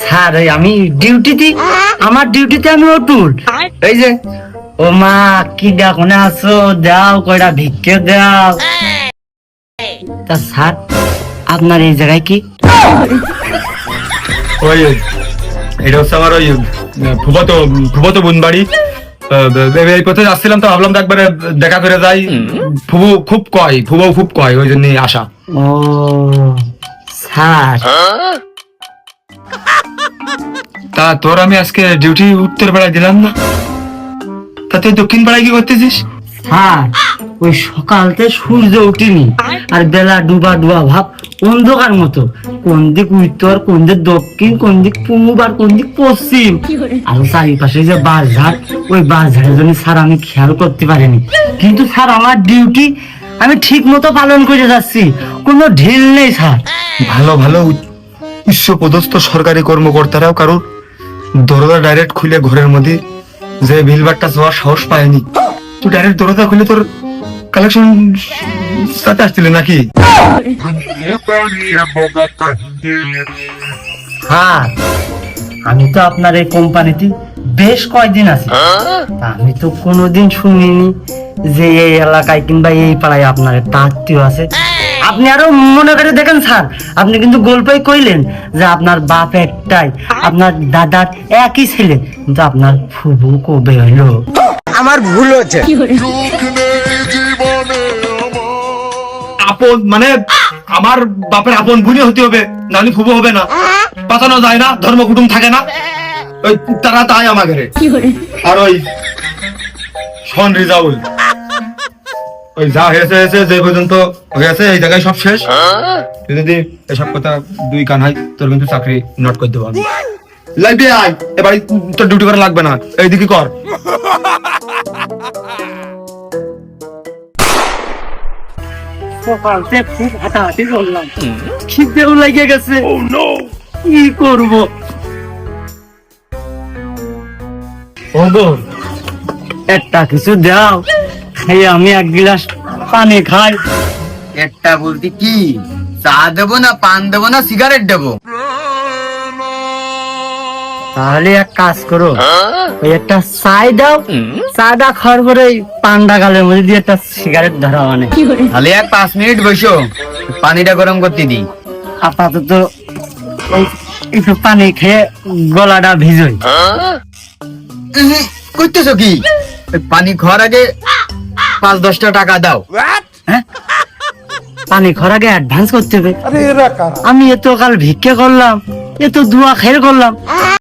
Sir আমি ডিউটিতে আমার ডিউটিতে আমি অটুল এই যে ও মা কি দেখনে আছো? দাও কয়টা ভিক্ষে দাও। তা স্যার আপনার এই জায়গায় কি? ওই এটা হচ্ছে আমার ওই ফুবতো ফুবতো বোন বাড়ি এই পথে যাচ্ছিলাম তো ভাবলাম তো একবারে দেখা করে যাই। ফুবু খুব কয় ফুবু খুব কয় ওই জন্য আসা। ও স্যার। তা তোর আমি আজকে ডিউটি উত্তর বেলায় দিলাম না? তা তুই দক্ষিণ বেলায় কি করতেছিস? স্যার ওই সকালতে সূর্য উঠিনি আর বেলা ডুবা ডুবা ভাব অন্ধকার মতো। কোন দিক উত্তর কোন দিক দক্ষিণ কোন দিক পূব আর কোন দিক পশ্চিম। আর চারিপাশে যে বাস ঝাড় ওই বাস ঝাড়ের জন্য স্যার আমি খেয়াল করতে পারিনি। কিন্তু স্যার আমার ডিউটি আমি ঠিক মতো পালন করে যাচ্ছি। কোনো ঢিল নেই স্যার। ভালো ভালো উচ্চ পদস্থ সরকারি কর্মকর্তারাও কারোর দরজা ডাইরেক্ট খুলে ঘরের মধ্যে যে বিলবারটা যাওয়ার সাহস পায়নি। তুই ডাইরেক্ট দরজা খুলে তোর কালেকশন সাথে আসছিলি নাকি? হ্যাঁ আমি তো আপনার এই কোম্পানিতে বেশ কয়েকদিন আছি। আমি তো কোনোদিন শুনিনি যে এই এলাকায় কিংবা এই পাড়ায় আপনার একটা আত্মীয় আছে। আপনি আরও মনে করে দেখেন স্যার আপনি কিন্তু গল্পই কইলেন যে আপনার বাপ একটাই আপনার দাদার একই ছেলে কিন্তু আপনার ফুবু কবে হইল? আপন মানে আমার বাপের আপন বুঝে হতে হবে নাহলে ফুবো হবে না। পাতানো যায় না ধর্ম কুটুম থাকে না। ওই তারা তাই আমাকে আর ওই শন রিজাউল। ওই যা হয়েছে হয়েছে যে পর্যন্ত হয়েছে এই জায়গায় সব শেষ। তুই যদি এসব কথা দুই কান হয় তোর কিন্তু চাকরি নট করে দেবো আমি। লাগবে আয় এবার তোর ডিউটি করা লাগবে না। এইদিকে কর। সকালতে খুব হাঁটাহাঁটি করলাম। খিদেও লেগে গেছে। কি করব? ওগো একটা কিছু দাও। খাই আমি এক গিলাস পানি খাই একটা বলতে কি? চা দেবো না পান দেবো না সিগারেট দেবো। তাহলে এক কাজ করো ওই একটা চাই দাও চাটা খাওয়ার পরে পান্ডা গালের মধ্যে দিয়ে একটা সিগারেট ধরা মানে। তাহলে এক পাঁচ মিনিট বসো পানিটা গরম করতে দিই। আপাতত একটু পানি খেয়ে গলাটা ভিজোই। করতেছো কি? পানি খাওয়ার আগে পাঁচ দশটা টাকা দাও। হ্যাঁ? পানি খর আগে অ্যাডভান্স করতে হবে। আমি এত কাল ভিক্ষে করলাম এত দুয়া খের করলাম।